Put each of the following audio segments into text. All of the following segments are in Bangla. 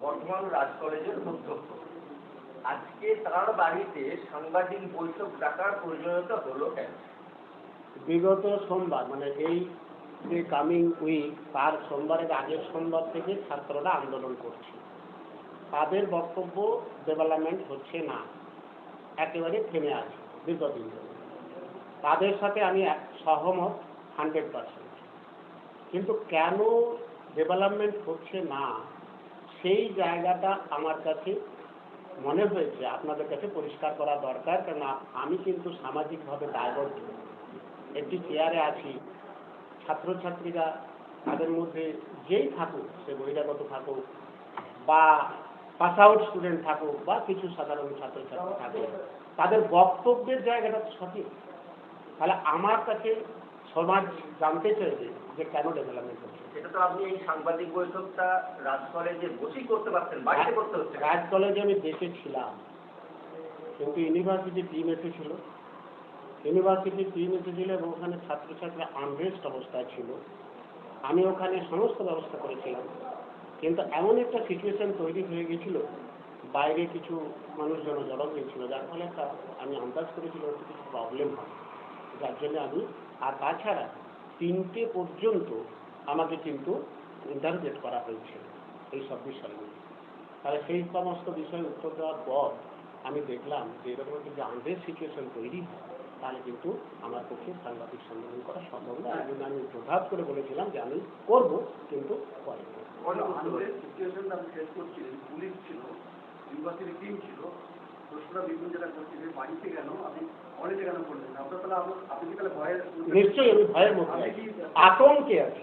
বর্ধমান রাজ কলেজের অধ্যক্ষ। আজকে তার বাড়িতে সাংবাদিক বৈঠক ডাকার প্রয়োজনীয়তা হলো কেন? বিগত সোমবার মানে এই যে কামিং উইক তার সোমবারের আগের সোমবার থেকে ছাত্ররা আন্দোলন করছে। তাদের বক্তব্য ডেভেলপমেন্ট হচ্ছে না। একেবারে থেমে আছে দীর্ঘদিন ধরে তাদের সাথে আমি সহমত হান্ড্রেড পার্সেন্ট কিন্তু কেন ডেভেলপমেন্ট হচ্ছে না? সেই জায়গাটা আমার কাছে মনে হয়েছে, আপনাদের কাছে পরিষ্কার করা দরকার কারণ আমি কিন্তু সামাজিকভাবে দায়বদ্ধ একটি চেয়ারে আছি, ছাত্রছাত্রীরা তাদের মধ্যে যেই থাকুক, সে বহিরাগত থাকুক, বা পাস আউট স্টুডেন্ট থাকুক, বা কিছু সাধারণ ছাত্রছাত্রী থাকুক, তাদের বক্তব্যের জায়গাটা সঠিক। তাহলে আমার কাছে সমাজ জানতে চাইবে যে কেন ডেভেলপমেন্ট হচ্ছে। সেটা তো আপনি এই সাংবাদিক বৈঠকটা রাজ কলেজে বসেই করতে পারতেন বাড়িতে করতে হচ্ছে রাজ কলেজে আমি দেখেছিলাম কিন্তু ইউনিভার্সিটি টিম এসেছিল। ইউনিভার্সিটি টিম এসেছিল এবং ওখানে ছাত্রছাত্রীরা আনরেস্ট অবস্থায় ছিল। আমি ওখানে সমস্ত ব্যবস্থা করেছিলাম। কিন্তু এমন একটা সিচুয়েশন তৈরি হয়ে গেছিল বাইরে কিছু মানুষজন জড়ো হয়েছিল যার ফলে একটা আমি আন্দাজ করেছিলাম কিছু প্রবলেম হয় যার জন্য আমি আর তাছাড়া তিনটে পর্যন্ত আমাকে কিন্তু ইন্টারোগেট করা হয়েছিল এই সব বিষয় নিয়ে তাহলে সেই সমস্ত বিষয়ে উত্তর দেওয়ার পর আমি দেখলাম যে এরকম একটা যে আন্ডার সিচুয়েশন তৈরি হয়, তাহলে কিন্তু আমার পক্ষে সাংবাদিক সম্মেলন করা সম্ভব না জন্য আমি প্রভাব করে বলেছিলাম যে আমি করব, কিন্তু। আমাদের করছিলেন পুলিশ ছিল ইউনিভার্সিটি টিম ছিল নিশ্চয়ই আমি ভয়ের মধ্যে আতঙ্কে আছি।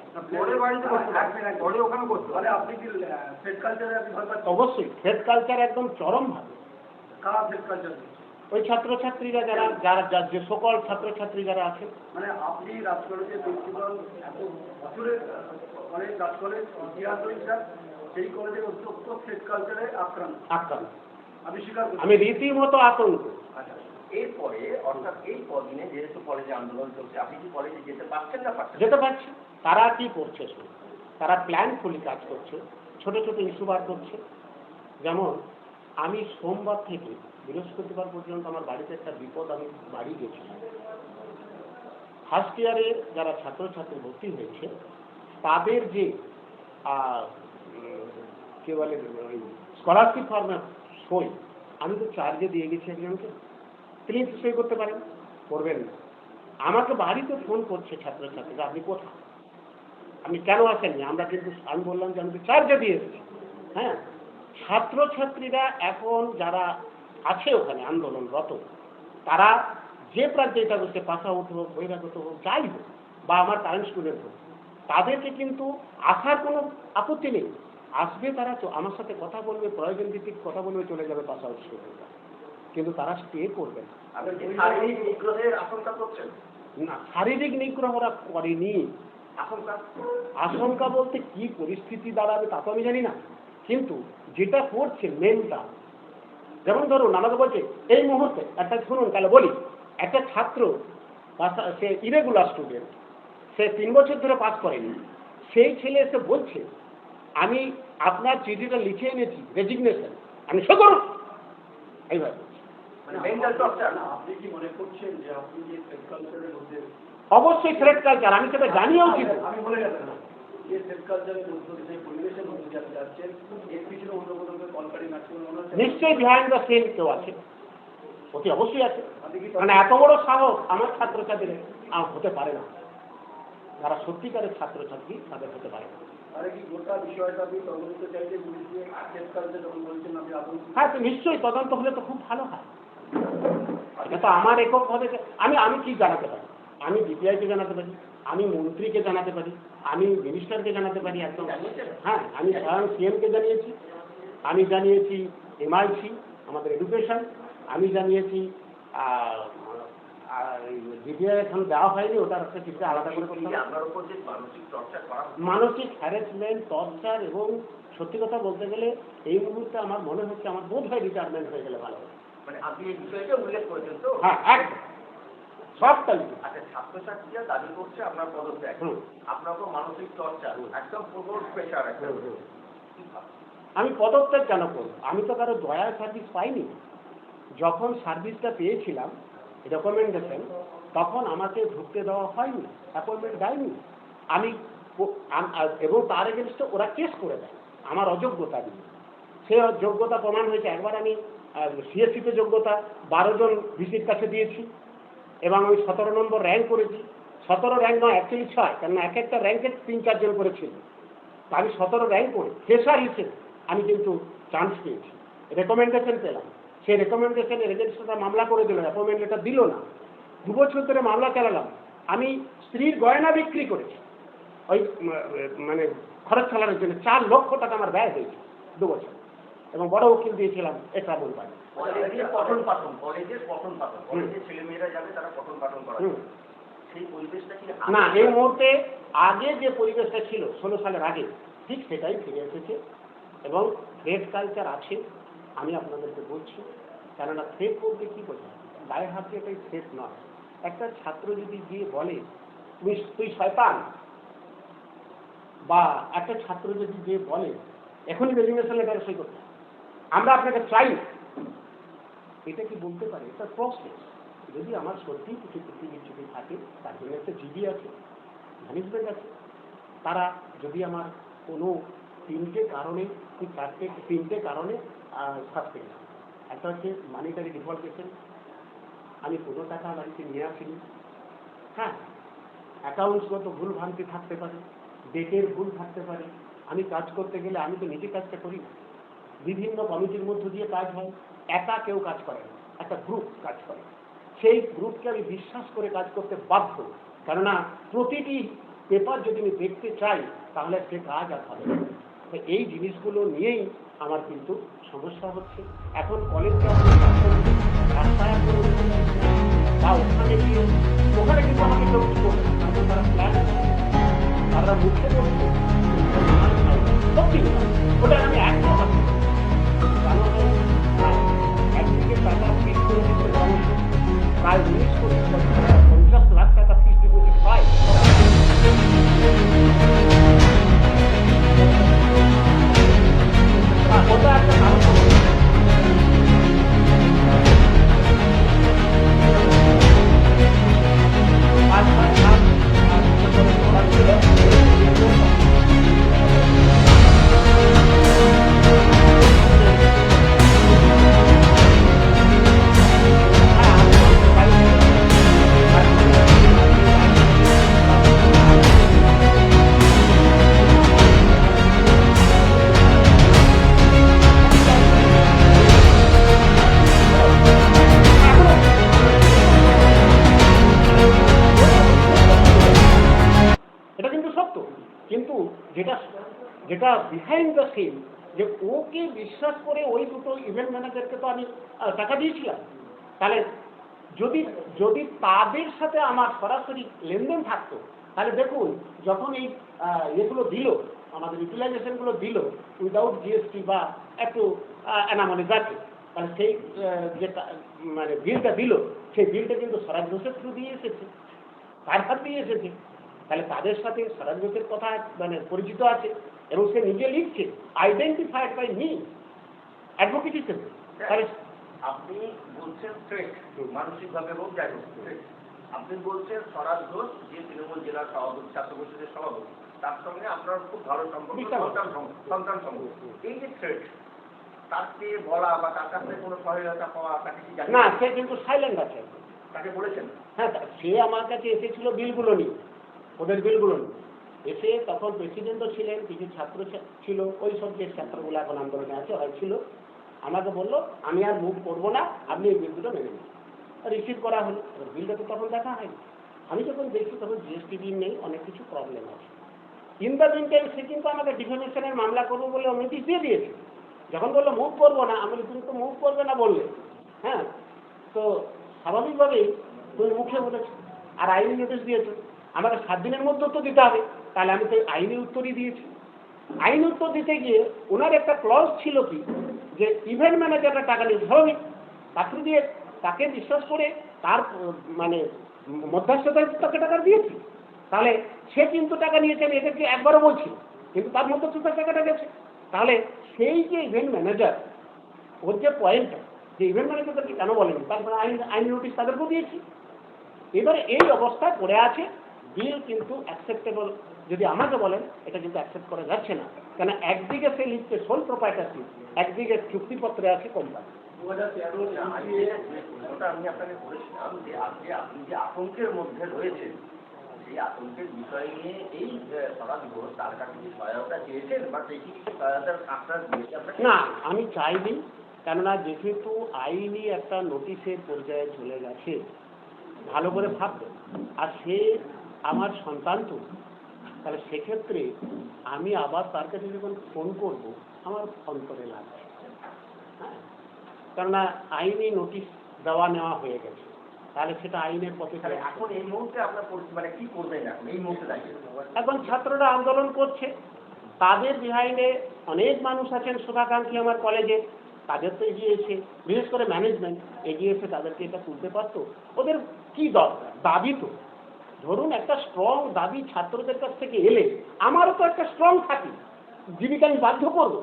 অবশ্যই ফেড কালচার একদম ফেড কালচার ওই ছাত্রছাত্রীরা যারা যারা যা- যে সকল ছাত্রছাত্রী যারা আছে। মানে আপনি রাজ কলেজের প্রিন্সিপাল এত বছরের মানে রাজ কলেজ ইতিহাস রয়েছে সেই কলেজের অধ্যক্ষ ফেড কালচারে আক্রান্ত। আক্রান্ত। আমি রীতিমতো আতঙ্ক। আচ্ছা এরপরে অর্থাৎ এই কদিনে যেহেতু কলেজে আন্দোলন চলছে আপনি কি কলেজে যেতে পারছেন না পারছেন যেতে পারছি। তারা কি করছে। তারা প্ল্যান ফুলি কাজ করছে ছোট ছোট ইস্যু বার করছে। যেমন আমি সোমবার থেকে বৃহস্পতিবার পর্যন্ত আমার বাড়িতে একটা বিপদ আমি বাড়ি গেছিলাম ফার্স্ট ইয়ারে যারা ছাত্রছাত্রী ভর্তি হয়েছে তাদের যে উম, বলে স্কলারশিপ ফর্মের সই আমি তো চার্জে দিয়ে গেছি একজনকে তিনি সই করতে পারেন? করবেন না। আমাকে বাড়িতে ফোন করছে ছাত্রছাত্রীরা, আপনি কোথায়? আপনি কেন আসেননি? আমরা কিন্তু, আমি বললাম যে আমি চার্জে দিয়ে এসেছি। হ্যাঁ? ছাত্রছাত্রীরা এখন যারা আছে ওখানে, আন্দোলনরত, তারা যে প্রান্তে এটা বসে পাশা উঠ হোক, বহিরাগত হোক, যাই হোক, বা আমার কারেন্ট স্টুডেন্ট হোক, তাদেরকে কিন্তু আসার কোনো আপত্তি নেই। আসবে তারা তো আমার সাথে কথা বলবে প্রয়োজন ভিত্তিক কথা বলবে চলে যাবে পাশা স্টুডেন্টরা কিন্তু তারা স্টে করবে না। শারীরিক নিগ্রহ ওরা করেনি। আশঙ্কা? বলতে কি পরিস্থিতি দাঁড়াবে তা তো আমি জানি না। কিন্তু যেটা করছে মেনটা যেমন ধরুন আমাকে বলছে এই মুহূর্তে একটা শুনুন তাহলে বলি একটা ছাত্র সে ইরেগুলার স্টুডেন্ট সে তিন বছর ধরে পাস করেনি। সেই ছেলে এসে বলছে আমি আপনার চিঠিটা লিখে এনেছি রেজিগনেশন আমি সে করুন এইভাবে। মানে মনে অবশ্যই থ্রেড কালচার আমি সেটা জানিয়েও ছিল নিশ্চয়ই বিহাইন্ড দ্য সিন কেউ আছে। অতি অবশ্যই আছে। মানে এত বড় সাহস আমার ছাত্রছাত্রীদের হতে পারে না। যারা সত্যিকারের ছাত্রছাত্রী তাদের হতে পারে না। হ্যাঁ তো নিশ্চয়ই তদন্ত হলে তো খুব ভালো হয়। এটা তো আমার এককভাবে আমি আমি কি জানাতে পারি? আমি ডিপিআইকে জানাতে পারি, আমি মন্ত্রীকে জানাতে পারি, আমি মিনিস্টারকে জানাতে পারি একদম। হ্যাঁ আমি স্বয়ং সিএমকে জানিয়েছি, আমি জানিয়েছি এমআইসি, আমাদের এডুকেশন, আমি জানিয়েছি ডিপিআই এখন দেওয়া হয়নি ওটার একটা চিঠি আলাদা করে মানসিক টর্চার করা মানসিক হ্যারাসমেন্ট টর্চার এবং সত্যি কথা বলতে গেলে এই মুহূর্তে আমার মনে হচ্ছে আমার বোধ হয় রিটায়ারমেন্ট হয়ে গেলে ভালো। মানে আপনি এই বিষয়টা উল্লেখ করেছেন তো? হ্যাঁ একদম। সবটাই আচ্ছা ছাত্রছাত্রীরা দাবি করছে আপনার পদত্যাগ। আপনার উপর মানসিক টর্চার। একদম প্রবল প্রেশার একদম? আমি পদত্যাগ কেন করব? আমি তো কারও দয়া সার্ভিস পাইনি। যখন সার্ভিসটা পেয়েছিলাম রেকমেন্ডেশন তখন আমাকে ঢুকতে দেওয়া হয়নি অ্যাপয়েন্টমেন্ট দেয়নি। আমি এবং তার এগেনস্টে ওরা কেস করে দেয়, আমার অযোগ্যতা নিয়ে। সে যোগ্যতা প্রমাণ হয়েছে, একবার আমি সিএসসিতে যোগ্যতা, বারো জন ভিসির কাছে দিয়েছি, এবং আমি সতেরো নম্বর র্যাঙ্ক করেছি। সতেরো র্যাঙ্ক নয় অ্যাকচুয়ালি ছয়, কেননা এক একটা র্যাঙ্কে তিন চারজন করেছিল তা আমি সতেরো র্যাঙ্ক করে ফ্রেশার হিসেবে আমি কিন্তু চান্স পেয়েছি। রেকমেন্ডেশন পেলাম। সেই রেকমেন্ডেশনের এগেনস্টটা মামলা করে দিল অ্যাপয়েন্টমেন্ট লেটার দিল না। দু বছর ধরে মামলা চালালাম। আমি স্ত্রীর গয়না বিক্রি করেছি। ওই মানে খরচ চালানোর জন্য চার লক্ষ টাকা আমার ব্যয় হয়েছে দু বছর। এবং বড় উকিল দিয়েছিলাম এটা বলবার পঠন পাঠন কলেজের পঠন পাঠন। কলেজের ছেলেমেয়েরা যাবে তারা পঠন পাঠন করা সেই না এই মুহূর্তে আগে যে পরিবেশটা ছিল ষোলো সালের আগে ঠিক সেটাই ফিরে এসেছে। এবং রেড কালচার আছে। আমি আপনাদেরকে বলছি, কেননা থ্রেড বলতে কী বোঝায় গায়ে হাতে এটাই থ্রেড নয়। একটা ছাত্র যদি গিয়ে বলে, তুমি, তুই শয়তান? বা একটা ছাত্র যদি গিয়ে বলে, এখনই রেজিগনেশন লেটারে সই করতে। আমরা আপনাকে চাই। এটা কি বলতে পারে? এটা প্রসেস যদি আমার সত্যি কিছু ত্রুটি বিচ্ছুটি থাকে, তার জন্য একটা জিবি আছে ম্যানেজমেন্ট আছে। তারা যদি আমার কোনো তিনটে কারণে তিনটে কারণে সাসপেন্ড একটা হচ্ছে মানিটারি ডিফল্টেশন আমি কোনো টাকা বাড়িতে নিয়ে আসিনি। হ্যাঁ অ্যাকাউন্টসগত ভুল ভ্রান্তি থাকতে পারে ডেটের ভুল থাকতে পারে। আমি কাজ করতে গেলে আমি তো নিজে কাজটা করি না। বিভিন্ন কমিটির মধ্য দিয়ে কাজ হয়, একা কেউ কাজ করে না, একটা গ্রুপ কাজ করে। সেই গ্রুপকে আমি বিশ্বাস করে কাজ করতে বাধ্য। কেননা প্রতিটি পেপার যদি আমি দেখতে চাই, তাহলে সে কাজ আর হবে এই জিনিসগুলো নিয়েই আমার কিন্তু সমস্যা হচ্ছে। এখন কলেজ রাস্তায় বা ওখানে গিয়ে, ওখানে কিন্তু আমাকে কেউ কিছু করবে তারা মুখে যেটা বিহাইন্ড দ্য সিন যে ওকে বিশ্বাস করে ওই দুটো ইভেন্ট ম্যানেজারকে তো আমি টাকা দিয়েছিলাম। তাহলে যদি যদি তাদের সাথে আমার সরাসরি লেনদেন থাকতো, তাহলে দেখুন, যখন এই ইয়েগুলো দিল, আমাদের ইউটিলাইজেশনগুলো দিল উইদাউট জিএসটি বা একটু অ্যানামনি যাচ্ছে তাহলে সেই যে মানে বিলটা দিল, সেই বিলটা কিন্তু স্বরাজ ঘোষের থ্রু দিয়ে এসেছে, তার হাত দিয়ে এসেছে। তাহলে তাদের সাথে স্বরাজ ঘোষের কথা মানে পরিচিত আছে। এবং সে নিজে লিখছে আইডেন্টিফাইড বাই মি অ্যাডভোকেট হিসেবে তাহলে আপনি বলছেন থ্রেট মানসিকভাবে হোক যাই আপনি বলছেন স্বরাজ ঘোষ যে তৃণমূল জেলার সভাপতি ছাত্র পরিষদের সভাপতি। তার সঙ্গে আপনার খুব ভালো সম্পর্ক। সন্তান সন্তান সম্পর্ক এই যে থ্রেট তাকে বলা বা তার কাছ কোনো সহায়তা পাওয়া তাকে কি না সে কিন্তু সাইলেন্ট আছে। তাকে বলেছেন? হ্যাঁ সে আমার কাছে এসেছিল বিলগুলো নিয়ে। ওদের বিলগুলো নিয়ে। এসে তখন প্রেসিডেন্টও ছিলেন, কিছু ছাত্র ছিল, ওই সব যে ছাত্রগুলো এখন আন্দোলনে আছে, ওরা ছিল। আমাকে বলল, আমি আর মুভ করব না, আপনি এই বিলগুলো মেনে নিন। রিসিভ করা হলো। বিলটা তো তখন দেখা হয়নি। আমি যখন দেখছি, তখন জিএসটি বিল নেই, অনেক কিছু প্রবলেম আছে। ইন দ্য মিন টাইম সে কিন্তু আমাকে ডিফেমেশনের মামলা করব বলে নোটিশ দিয়ে দিয়েছে। যখন বলল মুভ করব না, আমি তুমি তো মুভ করবে না বললে। হ্যাঁ? তো স্বাভাবিকভাবেই তুমি মুখে বলেছ, আর আইনি নোটিশ দিয়েছ। আমাকে সাত দিনের মধ্যে তো দিতে হবে। তাহলে আমি তো আইনি উত্তরই দিয়েছি। আইনি উত্তর দিতে গিয়ে ওনার একটা ক্লজ ছিল কি? যে ইভেন্ট ম্যানেজাররা টাকা স্বাভাবিক চাকরি দিয়ে, তাকে বিশ্বাস করে তার মানে মধ্যস্থতায় তাকে টাকা দিয়েছি। তাহলে সে কিন্তু টাকা নিয়েছে, আমি এদেরকে একবারও বলছি, কিন্তু তার মধ্যে তো তার টাকাটা গেছে। তাহলে সেই যে ইভেন্ট ম্যানেজার ওর যে পয়েন্টটা যে ইভেন্ট ম্যানেজারকে কেন বলেনি? তারপরে আইন আইন নোটিশ তাদেরকেও দিয়েছি। এবারে এই অবস্থায় পড়ে আছে বিল কিন্তু অ্যাকসেপ্টেবল যদি আমাকে বলেন এটা কিন্তু অ্যাকসেপ্ট করা যাচ্ছে না। কেন একদিকে সে লিখছে সোল প্রোপাইটারশিপ একদিকে চুক্তিপত্রে আছে কোম্পানি আমি আপনাকে করেছিলাম যে আপনি আপনি যে আতঙ্কের মধ্যে রয়েছেন সেই আতঙ্কের বিষয় নিয়ে এই তার কাছে কি সহায়তা চেয়েছেন? বা সেই কি সহায়তার আপনার না আমি চাইনি। কেননা যেহেতু আইনি একটা নোটিশের পর্যায়ে চলে গেছে ভালো করে ভাববে আর সে আমার সন্তান তো তাহলে সেক্ষেত্রে আমি আবার তার কাছে যখন ফোন করব আমার অন্তরে লাগছে হ্যাঁ? কেননা আইনি নোটিশ দেওয়া নেওয়া হয়ে গেছে। তাহলে সেটা আইনের পথে তাহলে এখন এই মুহূর্তে আপনার মানে কি করবেন এখন? এই মুহূর্তে এখন ছাত্ররা আন্দোলন করছে। তাদের বিহাইন্ডে অনেক মানুষ আছেন। শুভাকাঙ্ক্ষী আমার কলেজে তাদের তো এগিয়েছে বিশেষ করে ম্যানেজমেন্ট এগিয়েছে তাদেরকে এটা তুলতে পারতো। ওদের কি দরকার? দাবি তো। ধরুন একটা স্ট্রং দাবি ছাত্রদের কাছ থেকে এলে, আমারও তো একটা স্ট্রং থাকি, জীবিকা আমি বাধ্য করব।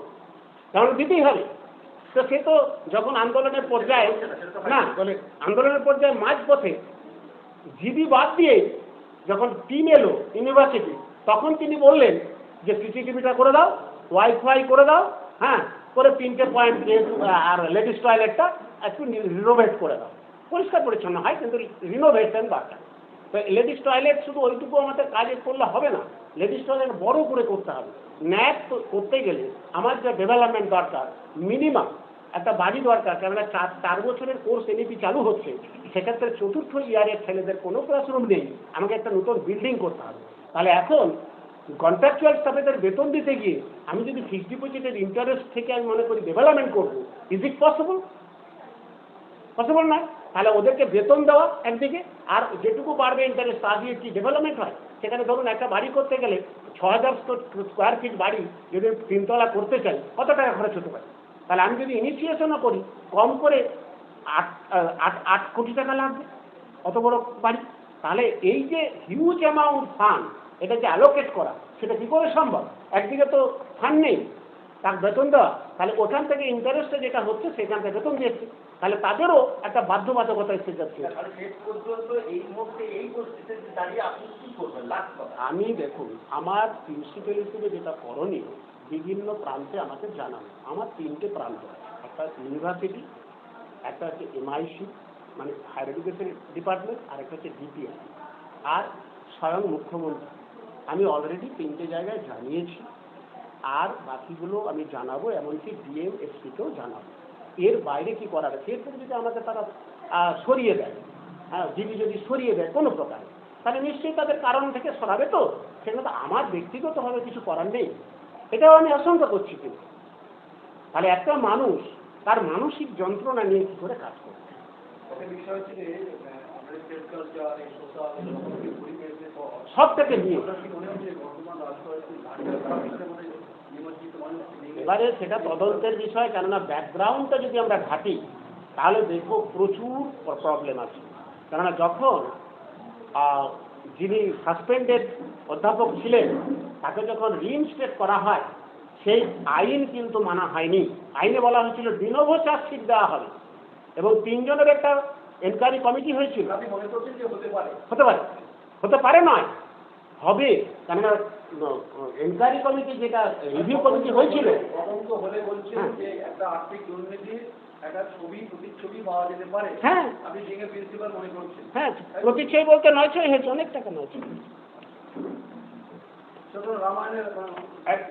কারণ দিতেই হবে। তো সে তো যখন আন্দোলনের পর্যায়ে, না, আন্দোলনের পর্যায়ে মাঝ পথে জিবি বাদ দিয়ে যখন টিম এলো ইউনিভার্সিটি তখন তিনি বললেন যে সিসিটিভিটা করে দাও ওয়াইফাই করে দাও হ্যাঁ করে তিনটে পয়েন্ট আর লেডিস টয়লেটটা একটু রিনোভেট করে দাও। পরিষ্কার পরিচ্ছন্ন, হয়, কিন্তু রিনোভেশন দরকার। তো লেডিস টয়লেট শুধু ওইটুকু আমাদের কাজে করলে হবে না। লেডিস টয়লেট বড় করে করতে হবে। ন্যাক করতে গেলে আমার যে ডেভেলপমেন্ট দরকার মিনিমাম একটা বাড়ি দরকার, কেননা চার চার বছরের কোর্স এনইপি চালু হচ্ছে, সেক্ষেত্রে চতুর্থ ইয়ারের ছেলেদের কোনো ক্লাসরুম নেই। আমাকে একটা নতুন বিল্ডিং করতে হবে। তাহলে এখন কন্ট্রাকচুয়াল স্টাফেদের বেতন দিতে গিয়ে আমি যদি ফিক্সড ডিপোজিটের ইন্টারেস্ট থেকে আমি মনে করি ডেভেলপমেন্ট করব ইজ ইট পসিবল পসিবল নয় তাহলে ওদেরকে বেতন দেওয়া একদিকে, আর যেটুকু বাড়বে ইন্টারেস্ট তা দিয়ে কি ডেভেলপমেন্ট হয়। সেখানে ধরুন একটা বাড়ি করতে গেলে ছ হাজার স্কোয়ার ফিট বাড়ি যদি তিনতলা করতে চাই, কত টাকা খরচ হতে পারে? তাহলে আমি যদি ইনিশিয়েশনও করি, কম করে আট আট আট কোটি টাকা লাগবে অত বড় বাড়ি? তাহলে এই যে হিউজ অ্যামাউন্ট ফান্ড এটা যে অ্যালোকেট করা, সেটা কী করে সম্ভব? একদিকে তো ফান্ড নেই, তার বেতন দেওয়া। তাহলে ওখান থেকে ইন্টারেস্টে যেটা হচ্ছে, সেখান থেকে বেতন দিয়েছে। তাহলে তাদেরও একটা বাধ্যবাধকতা এসে যাচ্ছে। তাহলে শেষ পর্যন্ত এই মুহূর্তে এই আপনি কি করবেন? আমি দেখুন আমার প্রিন্সিপাল হিসেবে যেটা করণীয় বিভিন্ন প্রান্তে আমাকে জানানো। আমার তিনটে প্রান্ত আছে একটা ইউনিভার্সিটি একটা হচ্ছে এমআইসি মানে হায়ার এডুকেশন ডিপার্টমেন্ট আর একটা হচ্ছে ডিপিআই আর স্বয়ং মুখ্যমন্ত্রী। আমি অলরেডি তিনটে জায়গায় জানিয়েছি আর বাকিগুলো আমি জানাব এমনকি ডিএম এসপিকেও জানাব। এর বাইরে কি করার আছে এরপরে যদি আমাকে তারা সরিয়ে দেয় হ্যাঁ জিবি যদি সরিয়ে দেয় কোনো প্রকার তাহলে নিশ্চয়ই তাদের কারণ থেকে সরাবে তো। সেখানে তো আমার ব্যক্তিগতভাবে কিছু করার নেই। এটাও আমি আশঙ্কা করছি কিন্তু। তাহলে একটা মানুষ তার মানসিক যন্ত্রণা নিয়ে কি করে কাজ করবে? সব থেকে নিয়ে। এবারে সেটা তদন্তের বিষয় কেননা ব্যাকগ্রাউন্ডটা যদি আমরা ঘাটি তাহলে দেখব প্রচুর প্রবলেম আছে। কেননা যখন যিনি সাসপেন্ডেড অধ্যাপক ছিলেন তাকে যখন রিইনস্টেট করা হয় সেই আইন কিন্তু মানা হয়নি। আইনে বলা হয়েছিল ডিনোভো চার্জশিট দেওয়া হবে। এবং তিনজনের একটা এনকোয়ারি কমিটি হয়েছিল। হতে পারে? হতে পারে। হতে পারে নয়। হবে? কেননা এনকোয়ারি কমিটি যেটা রিভিউ কমিটি হয়েছিল তদন্ত হলে বলছেন হ্যাঁ। যে একটা আর্থিক দুর্নীতির একটা ছবি প্রতিচ্ছবি পাওয়া যেতে পারে। হ্যাঁ। আপনি ভেঙে প্রিন্সিপাল মনে করছেন। হ্যাঁ বলতে নয় ছয় হয়েছে অনেক টাকা নয় ছয়। সুতরাং রামায়ণের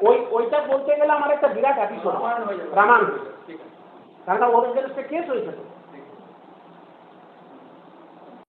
ওই ওইটা বলতে গেলে আমার একটা বিরাট এপিসোড রামায়ণ রামায়ণ। ঠিক আছে। কারণ এগেনস্টে কেস হয়েছে। তো